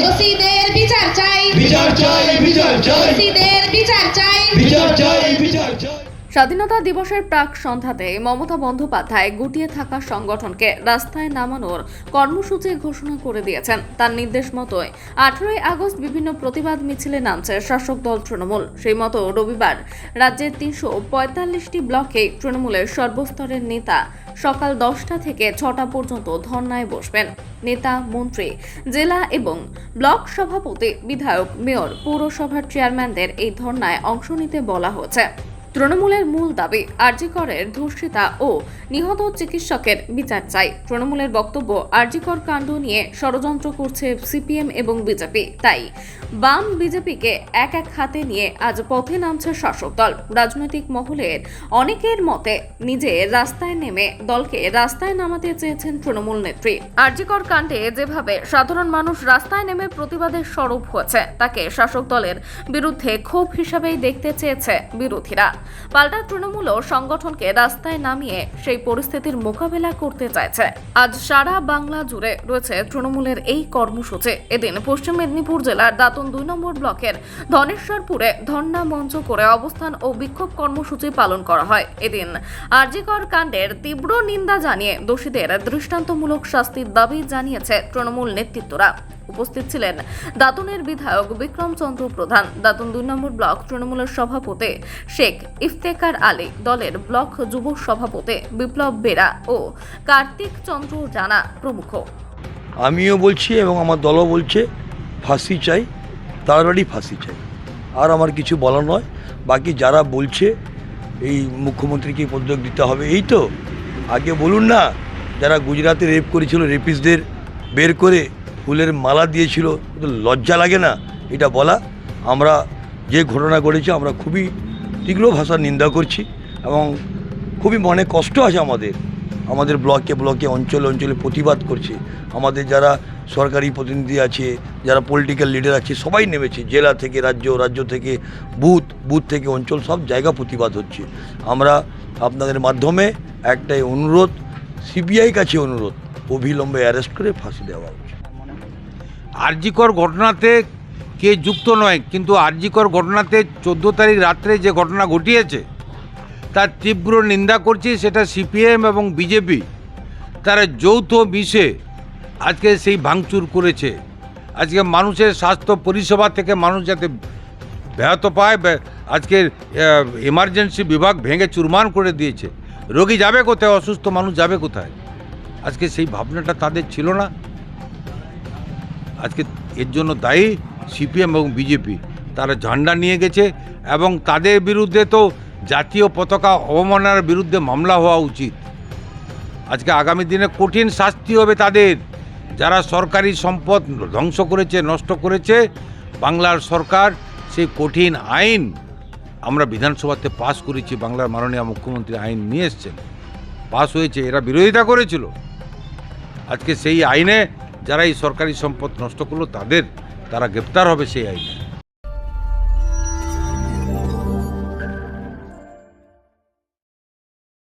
দোষীদের বিচার চাই। বিচার চাই বিচার চাই। দোষীদের স্বাধীনতা দিবসের প্রাক সন্ধ্যাতে মমতা বন্দ্যোপাধ্যায় গুটিয়ে থাকা সংগঠনকে রাস্তায় নামানোর কর্মসূচি ঘোষণা করে দিয়েছেন। তার নির্দেশ মতোই আঠারোই আগস্ট বিভিন্ন প্রতিবাদ মিছিলে নামছে শাসক দল তৃণমূল। সেই মতো রবিবার রাজ্যের তিনশো পঁয়তাল্লিশটি ব্লকে তৃণমূলের সর্বস্তরের নেতা সকাল দশটা থেকে ছটা পর্যন্ত ধর্নায় বসবেন। নেতা, মন্ত্রী, জেলা এবং ব্লক সভাপতি, বিধায়ক, মেয়র, পৌরসভার চেয়ারম্যানদের এই ধর্নায় অংশ নিতে বলা হয়েছে। তৃণমূলের মূল দাবি আরজিকরের ধর্ষিতা ও নিহত চিকিৎসকের বিচার চাই। তৃণমূলের বক্তব্য আরজিকর কাণ্ড নিয়ে ষড়যন্ত্র করছে সিপিএম এবং বিজেপি। তাই বাম বিজেপিকে এক এক হাতে নিয়ে আজ পথে নামছে শাসক দল। রাজনৈতিক মহলের অনেকের মতে নিজে রাস্তায় নেমে দলকে রাস্তায় নামাতে চেয়েছেন তৃণমূল নেত্রী। আরজিকর কাণ্ডে যেভাবে সাধারণ মানুষ রাস্তায় নেমে প্রতিবাদের স্বরূপ হয়েছে, তাকে শাসক দলের বিরুদ্ধে ক্ষোভ হিসাবেই দেখতে চেয়েছে বিরোধীরা। পাল্টা তৃণমূলও সংগঠনকে রাস্তায় নামিয়ে সেই পরিস্থিতির মোকাবেলা করতে চাইছে। আজ সারা বাংলা জুড়ে রয়েছে তৃণমূলের এই কর্মসূচি। এদিন পশ্চিম মেদিনীপুর জেলার দাঁতন দুই নম্বর ব্লকের ধনেশ্বরপুরে ধর্ণা মঞ্চ করে অবস্থান ও বিক্ষোভ কর্মসূচি পালন করা হয়। এদিন আরজিকর কাণ্ডের তীব্র নিন্দা জানিয়ে দোষীদের দৃষ্টান্তমূলক শাস্তির দাবি জানিয়েছে তৃণমূল নেতৃত্বরা। উপস্থিত ছিলেন দাতনের বিধায়ক বিক্রম চন্দ্র প্রধান। দাতুন দুই নম্বর ব্লক তৃণমূলের সভাপতি শেখ ইফতেকার আলী, দলের ব্লক যুব সভাপতি বিপ্লব বেরা ও কার্তিক চন্দ্র জানা প্রমুখ। আমিও বলছি এবং আমার দলও বলছে, ফাঁসি চাই, তাড়াতাড়ি ফাঁসি চাই। আর আমার কিছু বলার নয়, বাকি যারা বলছে, এই মুখ্যমন্ত্রীকে পদক দিতে হবে, এই তো। আগে বলুন না, যারা গুজরাতে রেপ করেছিল রেপিসদের বের করে ফুলের মালা দিয়েছিল লজ্জা লাগে না এটা বলা। আমরা যে ঘটনা ঘটেছে, আমরা খুবই তীব্র ভাষার নিন্দা করছি এবং খুবই মনে কষ্ট আছে আমাদের। আমাদের ব্লকে ব্লকে, অঞ্চলে অঞ্চলে প্রতিবাদ করছে। আমাদের যারা সরকারি প্রতিনিধি আছে, যারা পলিটিক্যাল লিডার আছে, সবাই নেমেছে। জেলা থেকে, রাজ্য রাজ্য থেকে, বুথ বুথ থেকে, অঞ্চল, সব জায়গা প্রতিবাদ হচ্ছে। আমরা আপনাদের মাধ্যমে একটাই অনুরোধ সিবিআই কাছে অনুরোধ, অবিলম্বে অ্যারেস্ট করে ফাঁসি দেওয়া আরজিকর ঘটনাতে কে যুক্ত নয়, কিন্তু আরজিকর ঘটনাতে চোদ্দ তারিখ রাত্রে যে ঘটনা ঘটিয়েছে, তার তীব্র নিন্দা করছি, সেটা সিপিএম এবং বিজেপি। তারা যৌথ মিশে আজকে সেই ভাঙচুর করেছে। আজকে মানুষের স্বাস্থ্য পরিষেবা থেকে মানুষ যাতে ব্যাহত পায় আজকে এমার্জেন্সি বিভাগ ভেঙে চুরমান করে দিয়েছে। রোগী যাবে কোথায়? অসুস্থ মানুষ যাবে কোথায়? আজকে সেই ভাবনাটা তাদের ছিল না। আজকে এর জন্য দায়ী সিপিএম এবং বিজেপি। তারা ঝান্ডা নিয়ে গেছে এবং তাদের বিরুদ্ধে তো জাতীয় পতাকা অবমাননার বিরুদ্ধে মামলা হওয়া উচিত। আজকে আগামী দিনে কঠিন শাস্তি হবে তাদের। যারা সরকারি সম্পদ ধ্বংস করেছে, নষ্ট করেছে, বাংলার সরকার সেই কঠিন আইন আমরা বিধানসভাতে পাশ করেছি, বাংলার মাননীয় মুখ্যমন্ত্রী আইন নিয়ে এসছেন। পাশ হয়েছে, এরা বিরোধিতা করেছিল। আজকে সেই আইনে যারা এই সরকারি সম্পদ নষ্ট করল তাদের তারা গ্রেপ্তার হবে সেই আইনে।